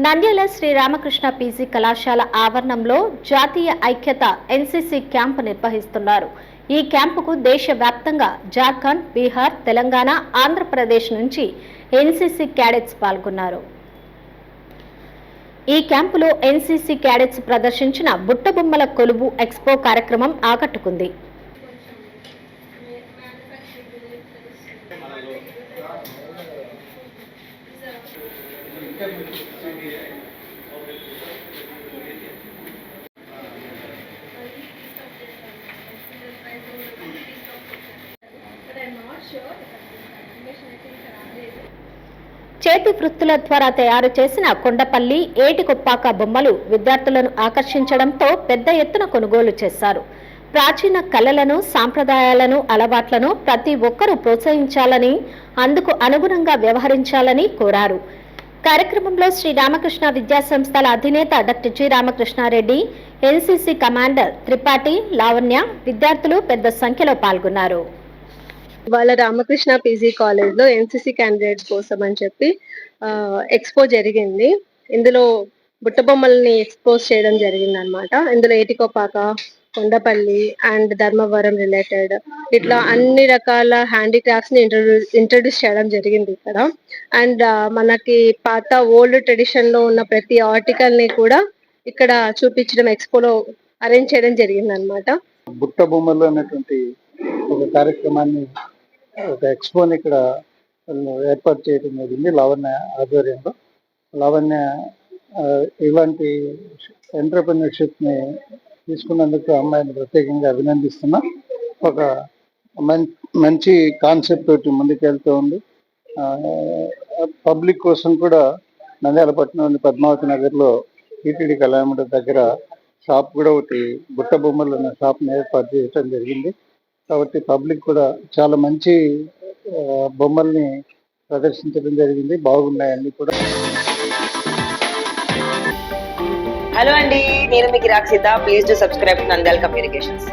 Nandyal Sri Ramakrishna PG కళాశాల ఆవరణంలో జాతీయ ఐక్యత ఎన్సీసీ క్యాంపు నిర్వహిస్తున్నారు. ఈ క్యాంపుకు దేశవ్యాప్తంగా జార్ఖండ్ బీహార్ తెలంగాణ ఆంధ్రప్రదేశ్ నుంచి ఎన్సీసీ క్యాడెట్స్ పాల్గొన్నారు. ఈ క్యాంపులో ఎన్సీసీ క్యాడెట్స్ ప్రదర్శించిన బుట్టబొమ్మల కొలువు ఎక్స్పో కార్యక్రమం ఆకట్టుకుంది. చేతి వృత్తుల ద్వారా తయారు చేసిన కొండపల్లి ఏటికొప్పాక బొమ్మలు విద్యార్థులను ఆకర్షించడంతో పెద్ద ఎత్తున కొనుగోలు చేశారు. ప్రాచీన కళలను సాంప్రదాయాలను అలవాట్లను ప్రతి ఒక్కరూ ప్రోత్సహించాలని అందుకు అనుగుణంగా వ్యవహరించాలని కోరారు. కార్యక్రమంలో శ్రీ రామకృష్ణ విద్యా సంస్థల అధినేత doctor G Ramakrishna Reddy NCC commander Tripathi Lavanya విద్యార్థులు పెద్ద సంఖ్యలో పాల్గొన్నారు. వాళ్ళ రామకృష్ణ పీజీ కాలేజ్లో ఎన్సిసి క్యాండిడేట్స్ కోసం అని చెప్పి ఎక్స్పో జరిగింది. ఇందులో బుట్టబొమ్మల్ని ఎక్స్పోజ్ చేయడం జరిగింది అనమాట ఇందులో ఏటికోపాక కొండపల్లి అండ్ ధర్మవరం రిలేటెడ్ ఇట్లా అన్ని రకాల హ్యాండీక్రాఫ్ట్స్ని ఇంట్రడ్యూస్ ఇంట్రడ్యూస్ చేయడం జరిగింది ఇక్కడ. అండ్ మనకి పాత ఓల్డ్ ట్రెడిషన్లో ఉన్న ప్రతి ఆర్టికల్ని కూడా ఇక్కడ చూపించడం ఎక్స్పోలో అరేంజ్ చేయడం జరిగింది అనమాట బుట్ట బొమ్మలు అనేటువంటి ఒక కార్యక్రమాన్ని ఒక ఎక్స్పోని ఇక్కడ ఏర్పాటు చేయడం జరిగింది లావణ్య ఆధ్వర్యంలో. లావణ్య ఇలాంటి ఎంటర్ప్రినర్షిప్ని తీసుకున్నందుకు అమ్మాయిని ప్రత్యేకంగా అభినందిస్తున్నా. ఒక మం- మంచి కాన్సెప్ట్ తోటి ముందుకెళ్తూ ఉంది. పబ్లిక్ కోసం కూడా నంద్యాలపట్నం పద్మావతి నగర్లో టీటీడీ కళ్యాణ దగ్గర షాప్ కూడా ఒకటి బుట్ట బొమ్మలు ఉన్న షాప్ని ఏర్పాటు చేయడం జరిగింది. కాబట్టి పబ్లిక్ కూడా చాలా మంచి బొమ్మల్ని ప్రదర్శించడం జరిగింది. బాగున్నాయి అన్నీ కూడా. హలో అండి. నేను మీ గిరాక్ Sita please to subscribe to Nandal communications